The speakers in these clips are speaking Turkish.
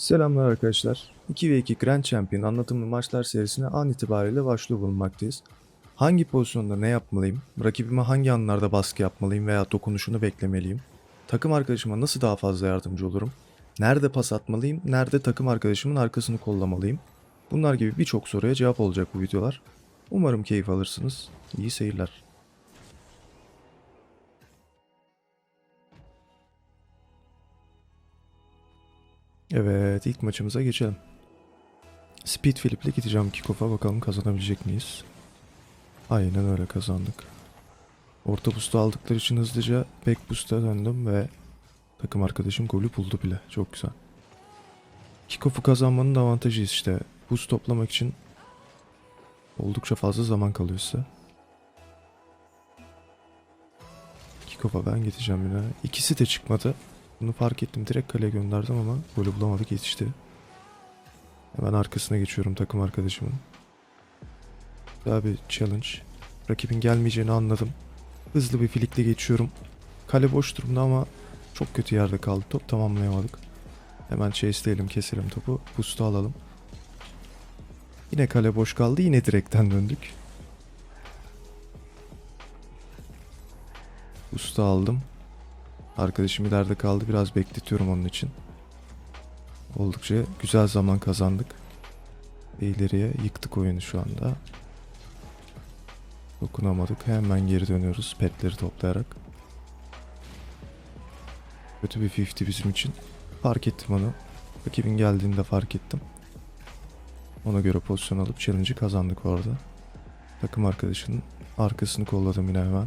Selamlar arkadaşlar. 2 ve 2 Grand Champion anlatımlı maçlar serisine an itibariyle başlıyor bulunmaktayız. Hangi pozisyonda ne yapmalıyım, rakibime hangi anlarda baskı yapmalıyım veya dokunuşunu beklemeliyim, takım arkadaşıma nasıl daha fazla yardımcı olurum, nerede pas atmalıyım, nerede takım arkadaşımın arkasını kollamalıyım, bunlar gibi birçok soruya cevap olacak bu videolar. Umarım keyif alırsınız. İyi seyirler. Evet ilk maçımıza geçelim. Speed Philip'le gideceğim kickoff'a bakalım kazanabilecek miyiz? Aynen öyle kazandık. Orta boost'u aldıkları için hızlıca back boost'a döndüm ve takım arkadaşım golü buldu bile. Çok güzel. Kickoff'u kazanmanın da avantajı işte. Boost toplamak için oldukça fazla zaman kalıyor size. Kickoff'a ben gideceğim yine. İkisi de çıkmadı. Bunu fark ettim. Direkt kaleye gönderdim ama golü bulamadık yetişti. Hemen arkasına geçiyorum takım arkadaşımın. Daha bir challenge. Rakibin gelmeyeceğini anladım. Hızlı bir filikle geçiyorum. Kale boş durumda ama çok kötü yerde kaldı top. Tamamlayamadık. Hemen chase'leyelim keselim topu. Boost'u alalım. Yine kale boş kaldı. Yine direkten döndük. Boost'u aldım. Arkadaşım ileride kaldı. Biraz bekletiyorum onun için. Oldukça güzel zaman kazandık. Ve ileriye yıktık oyunu şu anda. Dokunamadık. Hemen geri dönüyoruz petleri toplayarak. Kötü bir 50 bizim için. Fark ettim onu. Rakibin geldiğinde fark ettim. Ona göre pozisyon alıp challenge'ı kazandık orada. Takım arkadaşının arkasını kolladım yine hemen.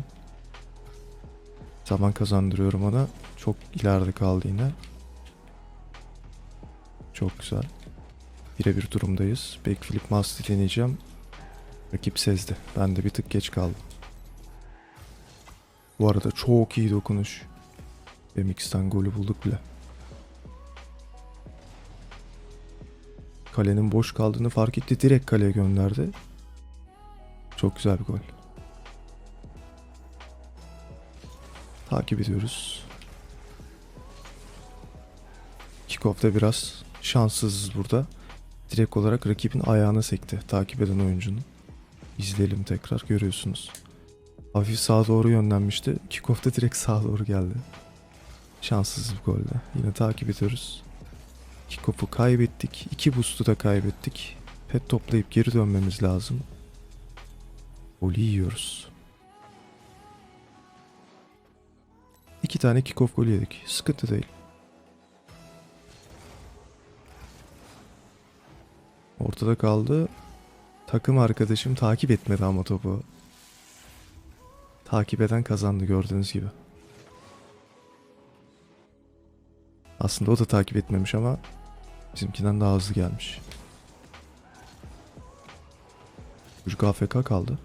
Zaman kazandırıyorum ona. Çok ileride kaldı yine. Çok güzel. Birebir durumdayız. Backflip master deneyeceğim. Rakip sezdi. Ben de bir tık geç kaldım. Bu arada çok iyi dokunuş. MX'ten golü bulduk bile. Kalenin boş kaldığını fark etti. Direkt kaleye gönderdi. Çok güzel bir gol. Takip ediyoruz. Kickoff'ta biraz şanssızız burada. Direkt olarak rakibin ayağına sekti takip eden oyuncunun. İzleyelim tekrar görüyorsunuz. Hafif sağa doğru yönlenmişti. Kickoff'ta direkt sağa doğru geldi. Şanssız bir golde. Yine takip ediyoruz. Kickoff'u kaybettik. İki boost'u da kaybettik. Pet toplayıp geri dönmemiz lazım. Golü yiyoruz. İki tane kickoff golü yedik. Sıkıntı değil. Ortada kaldı. Takım arkadaşım takip etmedi ama topu. Takip eden kazandı gördüğünüz gibi. Aslında o da takip etmemiş ama bizimkinden daha hızlı gelmiş. Çocuk AFK kaldı.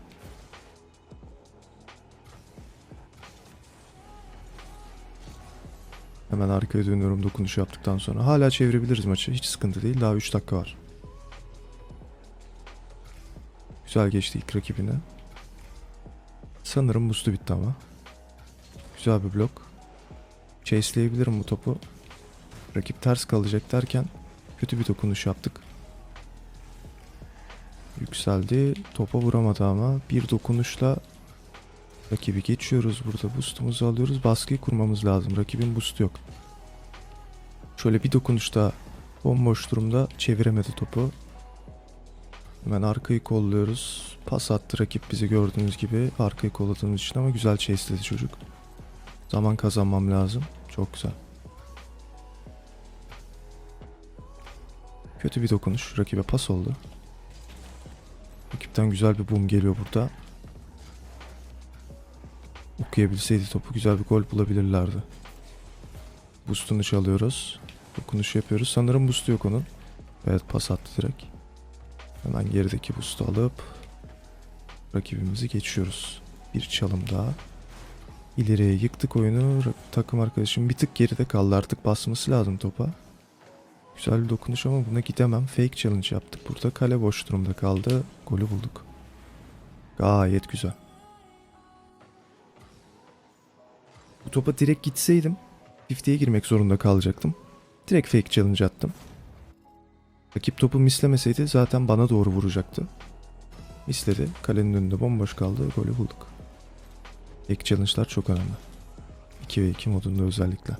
Hemen arkaya dönüyorum dokunuş yaptıktan sonra. Hala çevirebiliriz maçı. Hiç sıkıntı değil. Daha 3 dakika var. Güzel geçti ilk rakibine. Sanırım boost'u bitti ama. Güzel bir blok. Chase'leyebilirim bu topu. Rakip ters kalacak derken kötü bir dokunuş yaptık. Yükseldi. Topa vuramadı ama bir dokunuşla rakibi geçiyoruz burada. Boost'umuzu alıyoruz. Baskıyı kurmamız lazım. Rakibin boost'u yok. Şöyle bir dokunuşta bomboş durumda çeviremedi topu. Hemen arkayı kolluyoruz. Pas attı rakip bizi gördüğünüz gibi. Arkayı kolladığımız için ama güzel chase'ledi çocuk. Zaman kazanmam lazım. Çok güzel. Kötü bir dokunuş. Rakibe pas oldu. Rakipten güzel bir boom geliyor burada. Okuyabilseydi topu güzel bir gol bulabilirlerdi. Boost'unu çalıyoruz. Dokunuş yapıyoruz. Sanırım boost'u yok onun. Evet pas attı direkt. Hemen gerideki boost'u alıp rakibimizi geçiyoruz. Bir çalım daha. İleriye yıktık oyunu. Takım arkadaşım bir tık geride kaldı. Artık basması lazım topa. Güzel bir dokunuş ama buna gidemem. Fake challenge yaptık. Burada kale boş durumda kaldı. Golü bulduk. Gayet güzel. Bu topa direkt gitseydim 50'ye girmek zorunda kalacaktım. Direkt fake challenge attım. Rakip topu mislemeseydi zaten bana doğru vuracaktı. Misledi. Kalenin önünde bomboş kaldı. Golü bulduk. Ek challenge'lar çok önemli. 2 ve 2 modunda özellikle.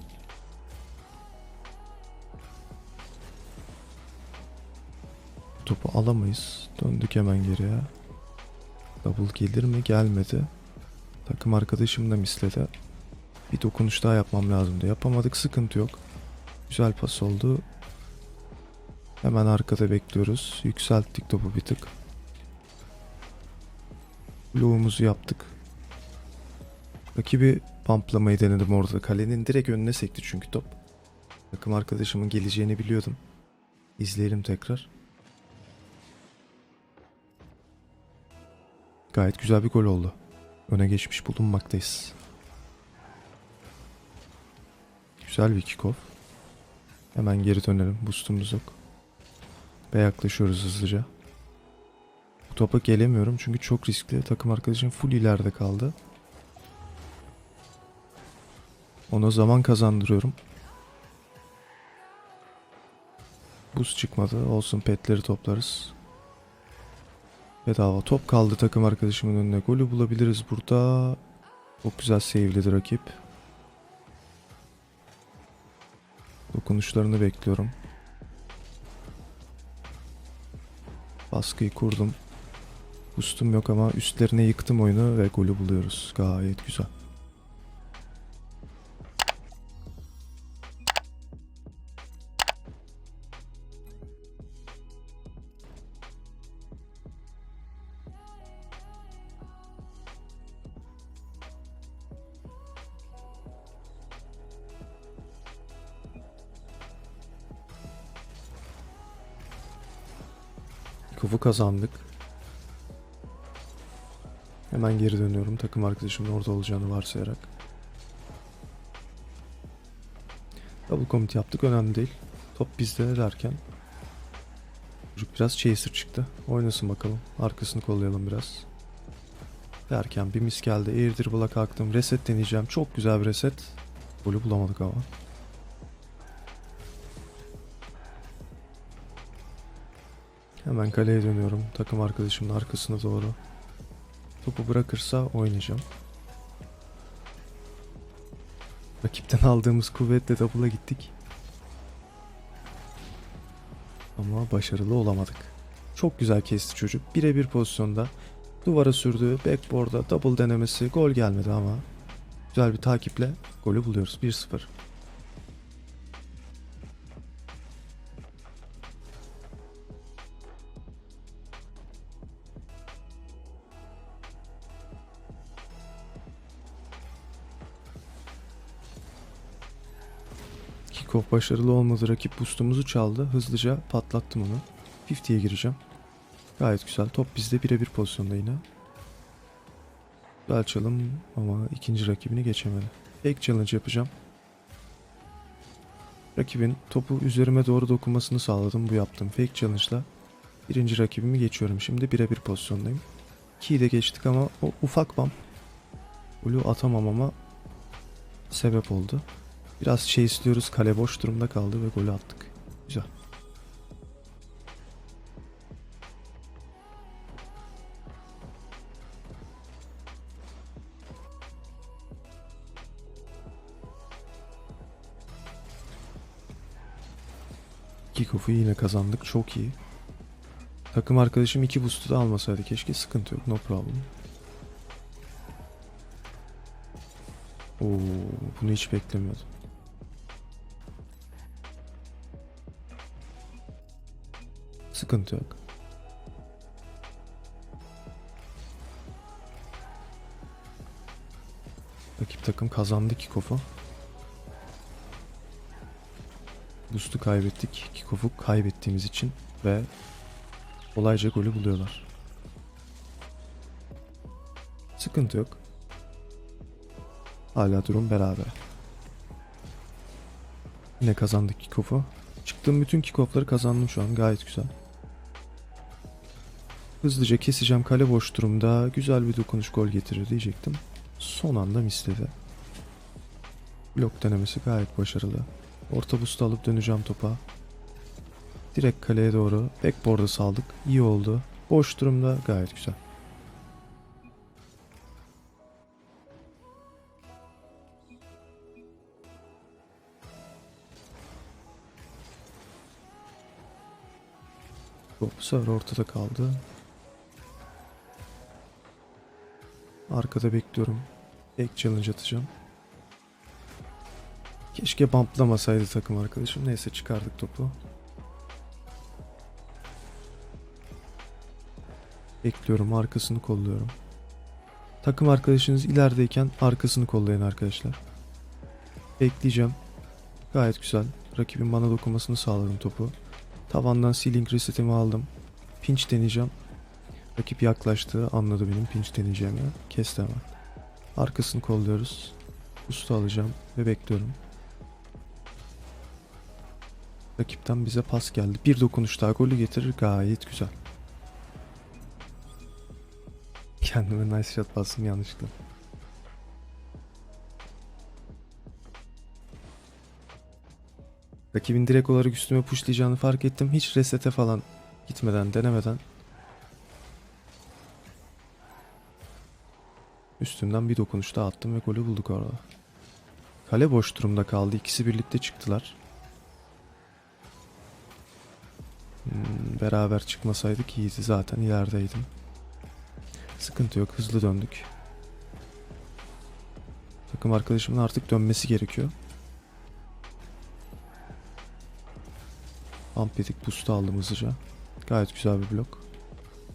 Topu alamayız. Döndük hemen geriye. Double gelir mi? Gelmedi. Takım arkadaşım da misledi. Bir dokunuş daha yapmam lazımdı. Yapamadık sıkıntı yok. Güzel pas oldu. Hemen arkada bekliyoruz. Yükselttik topu bir tık. Bloğumuzu yaptık. Rakibi pamplamayı denedim orada. Kalenin direkt önüne sekti çünkü top. Takım arkadaşımın geleceğini biliyordum. İzleyelim tekrar. Gayet güzel bir gol oldu. Öne geçmiş bulunmaktayız. Güzel bir. Hemen geri dönelim. Boostumuz yok. Ve yaklaşıyoruz hızlıca. Bu topa gelemiyorum çünkü çok riskli. Takım arkadaşım full ileride kaldı. Ona zaman kazandırıyorum. Buz çıkmadı. Olsun petleri toplarız. Bedava top kaldı takım arkadaşımın önüne. Golü bulabiliriz burada. Çok güzel save'ledi rakip. Dokunuşlarını bekliyorum. Baskıyı kurdum. Boostum yok ama üstlerine yıktım oyunu ve golü buluyoruz. Gayet güzel. Kufu kazandık. Hemen geri dönüyorum. Takım arkadaşımın orada olacağını varsayarak. Double commit yaptık. Önemli değil. Top bizde derken. Çocuk biraz chaser çıktı. Oynasın bakalım. Arkasını kollayalım biraz. Derken bir mis geldi. Air dribble'a kalktım. Reset deneyeceğim. Çok güzel bir reset. Golü bulamadık ama. Hemen kaleye dönüyorum. Takım arkadaşımın arkasına doğru. Topu bırakırsa oynayacağım. Rakipten aldığımız kuvvetle double'a gittik. Ama başarılı olamadık. Çok güzel kesti çocuk. Birebir pozisyonda. Duvara sürdü. Backboard'a double denemesi. Gol gelmedi ama. Güzel bir takiple golü buluyoruz. 1-0. Kickoff başarılı olmadı. Rakip boostumuzu çaldı. Hızlıca patlattım onu. 50'ye gireceğim. Gayet güzel. Top bizde birebir pozisyonda yine. Güzel çalım ama ikinci rakibini geçemedi. Fake challenge yapacağım. Rakibin topu üzerime doğru dokunmasını sağladım bu yaptığım fake challenge'la. Birinci rakibimi geçiyorum. Şimdi birebir pozisyondayım. 2'yi de geçtik ama o ufak bam. Golü atamamama sebep oldu. Biraz şey istiyoruz. Kale boş durumda kaldı ve golü attık. Güzel. Kickoff'u yine kazandık. Çok iyi. Takım arkadaşım iki boost'u da almasaydı keşke. Sıkıntı yok. No problem. Oo, bunu hiç beklemiyordum. Sıkıntı yok. Rakip takım kazandı kickoff'u. Boost'u kaybettik. Kickoff'u kaybettiğimiz için ve kolayca golü buluyorlar. Sıkıntı yok. Hala durum beraber. Yine kazandık kickoff'u. Çıktığım bütün kickoff'ları kazandım şu an. Gayet güzel. Hızlıca keseceğim kale boş durumda. Güzel bir dokunuş gol getirir diyecektim. Son anda misledi. Blok denemesi gayet başarılı. Orta boost alıp döneceğim topa. Direkt kaleye doğru backboard'a saldık. İyi oldu. Boş durumda gayet güzel. Bu sefer ortada kaldı. Arkada bekliyorum. Ek challenge atacağım. Keşke bumplamasaydı takım arkadaşım. Neyse çıkardık topu. Bekliyorum. Arkasını kolluyorum. Takım arkadaşınız ilerideyken arkasını kollayın arkadaşlar. Bekleyeceğim. Gayet güzel. Rakibin bana dokunmasını sağladım topu. Tavandan ceiling resetimi aldım. Pinch deneyeceğim. Rakip yaklaştı. Anladı benim pinch deneyeceğimi. Kesti hemen. Arkasını kolluyoruz. Usta alacağım ve bekliyorum. Rakipten bize pas geldi. Bir dokunuş daha golü getirir. Gayet güzel. Kendime nice shot bastım yanlışlıkla. Rakibin direkt olarak üstüme pushlayacağını fark ettim. Hiç resete falan gitmeden, denemeden üstünden bir dokunuş daha attım ve golü bulduk orada. Kale boş durumda kaldı. İkisi birlikte çıktılar. Hmm, beraber çıkmasaydık iyiydi zaten ilerideydim. Sıkıntı yok hızlı döndük. Takım arkadaşımın artık dönmesi gerekiyor. Amp yedik boost aldım hızlıca. Gayet güzel bir blok.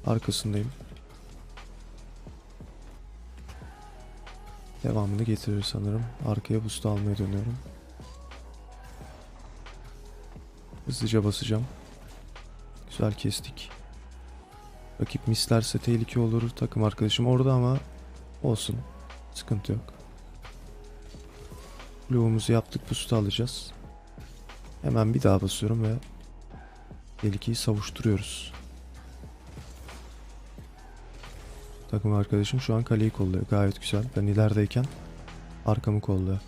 Arkasındayım. Devamını getirir sanırım. Arkaya boost almaya dönüyorum. Hızlıca basacağım. Güzel kestik. Rakip mislerse tehlike olur. Takım arkadaşım orada ama olsun. Sıkıntı yok. Bloğumuzu yaptık. Boost'u alacağız. Hemen bir daha basıyorum ve tehlikeyi savuşturuyoruz. Takım arkadaşım şu an kaleyi kolluyor. Gayet güzel. Ben ilerideyken arkamı kolluyor.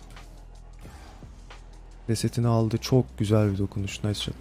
Resetini aldı. Çok güzel bir dokunuş. Nice shot.